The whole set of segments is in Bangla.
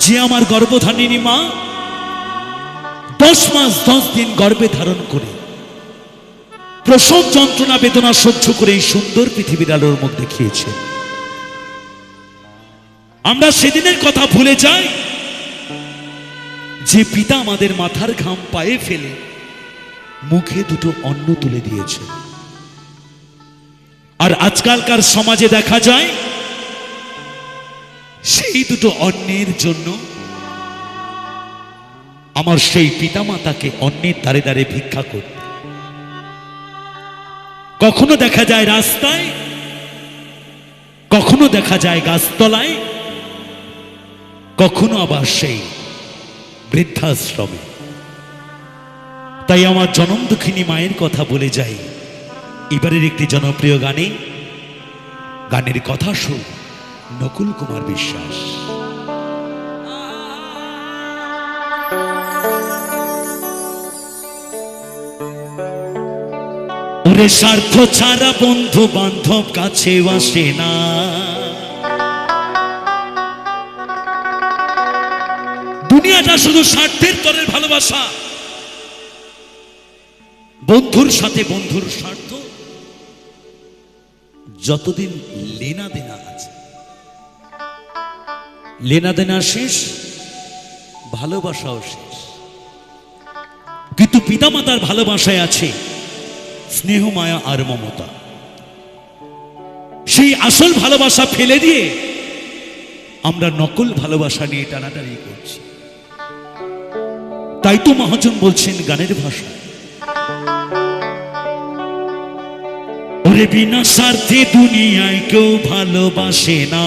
যে আমার গর্ভধারিণী মা দশ মাস, দশ দিন গর্ভে ধারণ করে, প্রসব যন্ত্রণা, বেদনা সহ্য করে এই সুন্দর পৃথিবীর আলোর মুখ দেখিয়েছেন আমরা সেদিনের কথা ভুলে যাই যে পিতা আমাদের মাথার ঘাম পায়ে ফেলে মুখে দুটো অন্ন তুলে দিয়েছে। আর আজকালকার সমাজে দেখা যায় সেই দুটো অন্যের জন্য আমার সেই পিতামাতাকে অন্যের দ্বারে দ্বারে ভিক্ষা করতে। কখনো দেখা যায় রাস্তায়, কখনো দেখা যায় গাছতলায়, কখনো আবার সেই বৃদ্ধাশ্রমে। তাই আমার জনম দুঃখিনী মায়ের কথা বলে যাই। এবারের একটি জনপ্রিয় গানে, গানের কথা শুন নকুল কুমার বিশ্বাস। ওরে স্বার্থ ছাড়া বন্ধু বান্ধব কাছে আসে না। দুনিয়াটা শুধু স্বার্থের তরের ভালোবাসা। বন্ধুর সাথে বন্ধুর স্বার্থ। যতদিন লেনা দেনা আছে লেনা দেনা শেষ, ভালোবাসাও শেষ। কিন্তু পিতামাতার ভালোবাসায় আছে স্নেহ মায়া আর মমতা। সেই আসল ভালোবাসা ফেলে দিয়ে আমরা নকল ভালোবাসা নিয়ে টানাটানি করছি। তাই তো মহাজন বলছেন গানের ভাষা। ওরে বিনা স্বার্থে দুনিয়ায় কেউ ভালোবাসে না।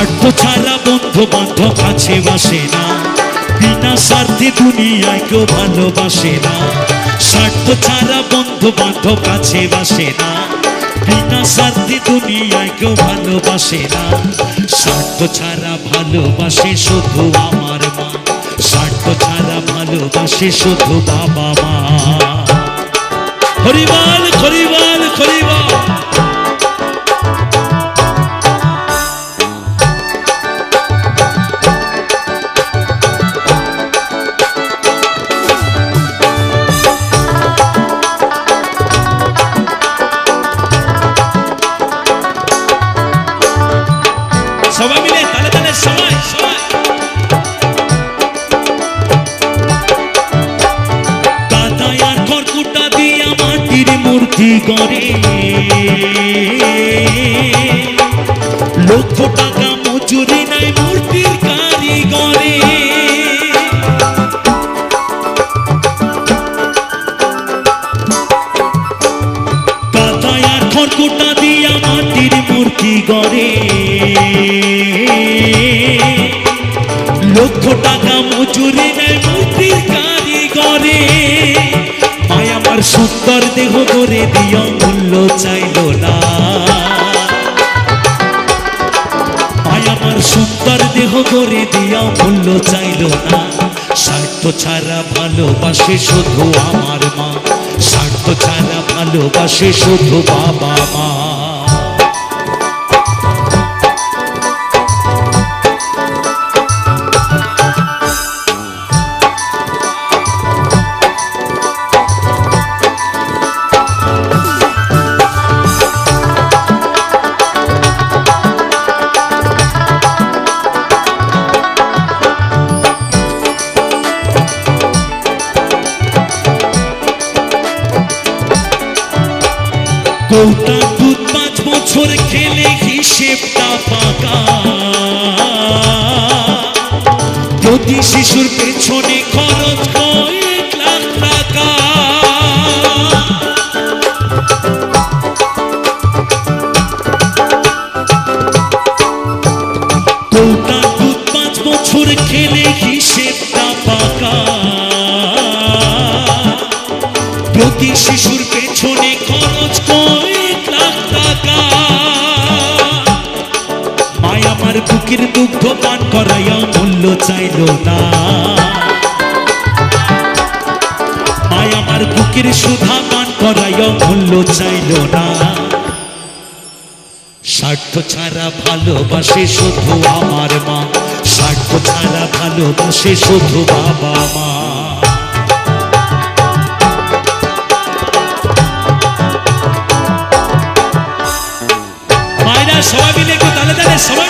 স্বার্থ ছাড়া বন্ধু বান্ধব কাছে বাসে না। বিনা স্বার্থে দুনিয়ায় কেউ ভালোবাসে না। স্বার্থ ছাড়া বন্ধু বান্ধব কাছে বাসে না। বিনা স্বার্থে দুনিয়ায় কেউ ভালোবাসে না। স্বার্থ ছাড়া ভালোবাসে শুধু আমার মা। স্বার্থ ছাড়া ভালোবাসে শুধু বাবা মা। হরিবাল হরিবাল। সবাই মিলে তালে তালে আর খড়কুটা দিয়া মাটির মূর্তি করে লক্ষ গড়ে লক্ষ টাকা মজুরি নেয় মূর্তির কারিগরে। মায় আমার দেহ করে দিয়া মূল্য চাইল না। সুন্দর দেহ করে মূল্য চাইল না। স্বার্থ ছাড়া ভালোবাসে শুধু আমার মা। স্বার্থ ছাড়া ভালোবাসে শুধু বাবা মা। কৌটা দুধ পাঁচ বছর খেয়ে বুকের দুগ্ধ পান করাইয়া মূল্য চাইল না। মায় আমার বুকের সুধা পান করাইয়া মূল্য চাইল না। স্বার্থ ছাড়া ভালোবাসে শুধু আমার মা। স্বার্থ ছাড়া ভালোবাসে শুধু বাবা মা। সবাই মিলে একটু তালে তালে সবাই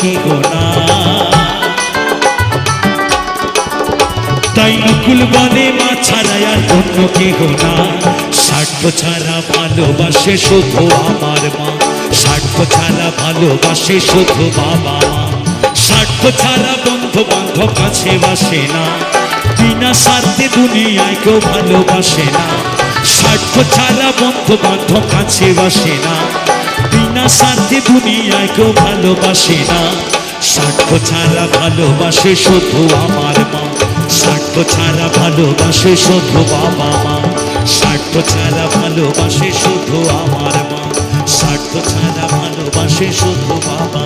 কি গোনা? তাই নকুল বলে মা ছাড়া আর অন্য কি গোনা? স্বার্থ ছাড়া ভালোবাসে শুধু আমার মা। স্বার্থ ছাড়া ভালোবাসে শুধু বাবা মা। স্বার্থ ছাড়া বন্ধু বান্ধব কাছে বাসে না। বিনা স্বার্থে দুনিয়ায় কেউ ভালোবাসে না। স্বার্থ ছাড়া বন্ধু বান্ধব কাছে বাসে না। না সাথে দুনিয়ায় কেউ ভালোবাসে না। সাক্ষ্য ছাড়া ভালোবাসে শুধু আমার মা। সাক্ষ্য ছাড়া ভালোবাসে শুধু বাবা মা। সাক্ষ্য ছাড়া ভালোবাসে শুধু আমার মা। সাক্ষ্য ছাড়া ভালোবাসে শুধু বাবা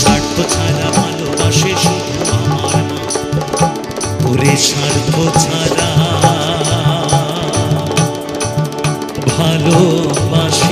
সাক্ষ্য ছাড়া ভালোবাসে শুধু আমার মা। পুরে স্বার্থ ছাড়া ভালোবাসে